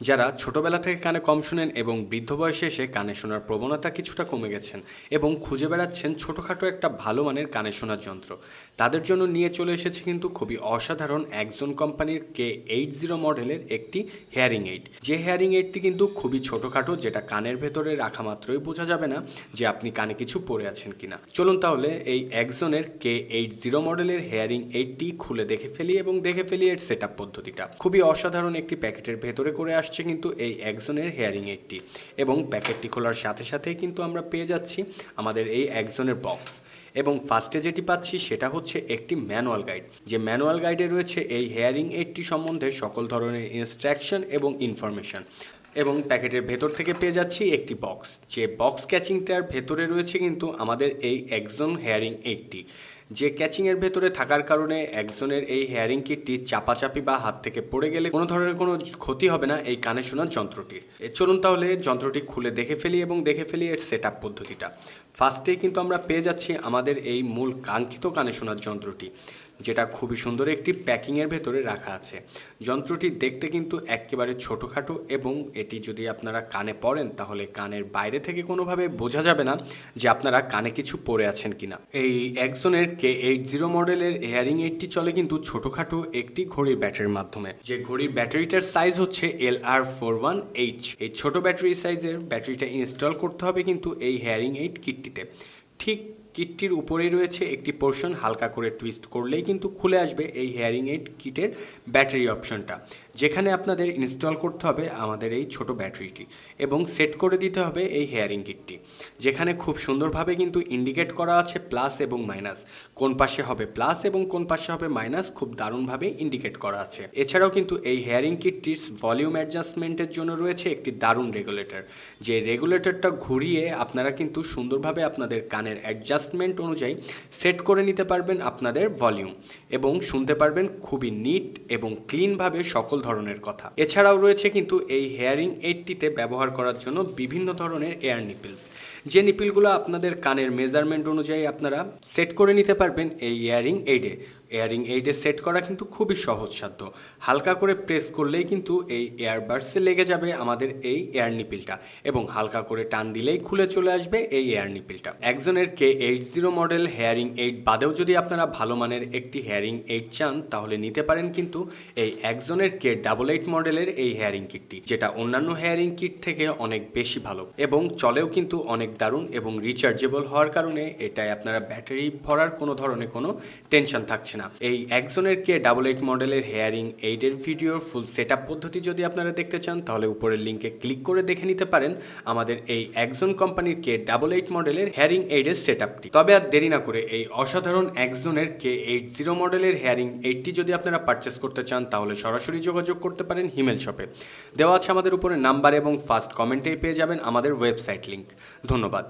যারা ছোটবেলা থেকে কানে কম শোনেন এবং বৃদ্ধ বয়সে এসে কানে শোনার প্রবণতা কিছুটা কমে গেছেন এবং খুঁজে বেড়াচ্ছেন ছোটোখাটো একটা ভালো মানের কানে শোনার যন্ত্র। তাদের জন্য নিয়ে চলে এসেছে কিন্তু খুবই অসাধারণ একজন কোম্পানির কে এইট জিরো মডেলের একটি হেয়ারিং এইড যে হেয়ারিং এইডটি কিন্তু খুবই ছোটোখাটো, যেটা কানের ভেতরে রাখা মাত্রই বোঝা যাবে না যে আপনি কানে কিছু পরে আছেন কিনা। চলুন তাহলে এই একজনের কে এইট জিরো মডেলের হেয়ারিং এইডটি খুলে দেখে ফেলি এবং দেখে ফেলি এর সেট পদ্ধতিটা। খুবই অসাধারণ একটি প্যাকেটের ভেতরে করে আসছে কিন্তু এই একজনের হেয়ারিং এইডটি এবং প্যাকেটটি খোলার সাথে সাথেই কিন্তু আমরা পেয়ে যাচ্ছি আমাদের এই একজনের বক্স এবং ফার্স্টে যেটি পাচ্ছি সেটা হচ্ছে একটি ম্যানুয়াল গাইড যে ম্যানুয়াল গাইডে রয়েছে এই হেয়ারিং এইডটি সম্বন্ধে সকল ধরনের ইনস্ট্রাকশন এবং ইনফরমেশন এবং প্যাকেটের ভেতর থেকে পেয়ে যাচ্ছি একটি বক্স যে বক্স ক্যাচিংটার ভেতরে রয়েছে কিন্তু আমাদের এই একজন হেয়ারিং এইডটি যে ক্যাচিংয়ের ভেতরে থাকার কারণে একজনের এই হেয়ারিং কিটটি চাপাচাপি বা হাত থেকে পড়ে গেলে কোনো ধরনের কোনো ক্ষতি হবে না এই কানে শোনার যন্ত্রটির। চলুন তাহলে যন্ত্রটি খুলে দেখে ফেলি এবং দেখে ফেলি এর সেট পদ্ধতিটা। ফার্স্টেই কিন্তু আমরা পেয়ে যাচ্ছি আমাদের এই মূল কাঙ্ক্ষিত কানে শোনার যন্ত্রটি, যেটা খুবই সুন্দর একটি প্যাকিংয়ের ভেতরে রাখা আছে। যন্ত্রটি দেখতে কিন্তু একেবারে ছোটোখাটো এবং এটি যদি আপনারা কানে পড়েন, তাহলে কানের বাইরে থেকে কোনোভাবে বোঝা যাবে না যে আপনারা কানে কিছু পরে আছেন কিনা। এই একজনের কে এইট জিরো মডেলের হেয়ারিং এইটটি চলে কিন্তু ছোটোখাটো একটি ঘড়ির ব্যাটারির মাধ্যমে। যে ঘড়ির ব্যাটারিটার সাইজ হচ্ছে L R four one H এই ছোট ব্যাটারি সাইজের ব্যাটারিটা ইনস্টল করতে হবে কিন্তু এই হেয়ারিং এইট কিটটিতে ঠিক কিটটির উপরেই রয়েছে একটি পোর্শন হালকা করে টুইস্ট করলেই কিন্তু খুলে আসবে এই হেয়ারিং এইড কিটের ব্যাটারি অপশনটা যেখানে আপনাদের ইনস্টল করতে হবে আমাদের এই ছোট ব্যাটারিটি এবং সেট করে দিতে হবে এই হেয়ারিং কিটটি। যেখানে খুব সুন্দরভাবে কিন্তু ইন্ডিকেট করা আছে প্লাস এবং মাইনাস। কোন পাশে হবে প্লাস এবং কোন পাশে হবে মাইনাস খুব দারুণভাবে ইন্ডিকেট করা আছে। এছাড়াও কিন্তু এই হেয়ারিং কিটটির ভলিউম অ্যাডজাস্টমেন্টের জন্য রয়েছে একটি দারুণ রেগুলেটর। যে রেগুলেটরটা ঘুরিয়ে আপনারা কিন্তু সুন্দরভাবে আপনাদের কানের অ্যাডজাস্টমেন্ট অনুযায়ী সেট করে নিতে পারবেন আপনাদের ভলিউম এবং শুনতে পারবেন খুবই নিট এবং ক্লিনভাবে সকল ধরনের কথা। এছাড়াও রয়েছে কিন্তু এই হেয়ারিং এইডটিতে ব্যবহার করার জন্য বিভিন্ন ধরনের এয়ার নিপিলস। যে নিপিলগুলো আপনাদের কানের মেজারমেন্ট অনুযায়ী আপনারা সেট করে নিতে পারবেন এই ইয়ারিং এইডে এয়ারিং এইডে সেট করা কিন্তু খুবই সহজসাধ্য হালকা করে প্রেস করলেই কিন্তু এই এয়ারবাডসে লেগে যাবে আমাদের এই এয়ার নিপিলটা এবং হালকা করে টান দিলেই খুলে চলে আসবে এই এয়ার নিপিলটা একজনের K eight zero model hearing aid বাদেও যদি আপনারা ভালো মানের একটি হেয়ারিং এইড চান, তাহলে নিতে পারেন কিন্তু এই একজনের কে ডাবল এইট মডেলের এই হেয়ারিং কিটটি যেটা অন্যান্য হেয়ারিং কিট থেকে অনেক বেশি ভালো এবং চলেও কিন্তু অনেক দারুণ এবং রিচার্জেবল হওয়ার কারণে এটায় আপনারা ব্যাটারি ভরার কোনো ধরনের কোনো টেনশন থাকছে না। এই একজনের কে ডাবল এইট মডেলের হেয়ারিং এইডের ভিডিওর ফুল সেট পদ্ধতি যদি আপনারা দেখতে চান, তাহলে উপরের লিঙ্কে ক্লিক করে দেখে নিতে পারেন আমাদের এই একজন কোম্পানির কে ডাবল এইট মডেলের হেয়ারিং এইডের সেট আপটি তবে আর দেরি না করে এই অসাধারণ একজনের কে এইট জিরো মডেলের হেয়ারিং এইটটি যদি আপনারা পারচেস করতে চান, তাহলে সরাসরি যোগাযোগ করতে পারেন হিমেল শপে। দেওয়া আছে আমাদের উপরে নাম্বার এবং ফার্স্ট কমেন্টেই পেয়ে যাবেন আমাদের ওয়েবসাইট লিঙ্ক ধন্যবাদ।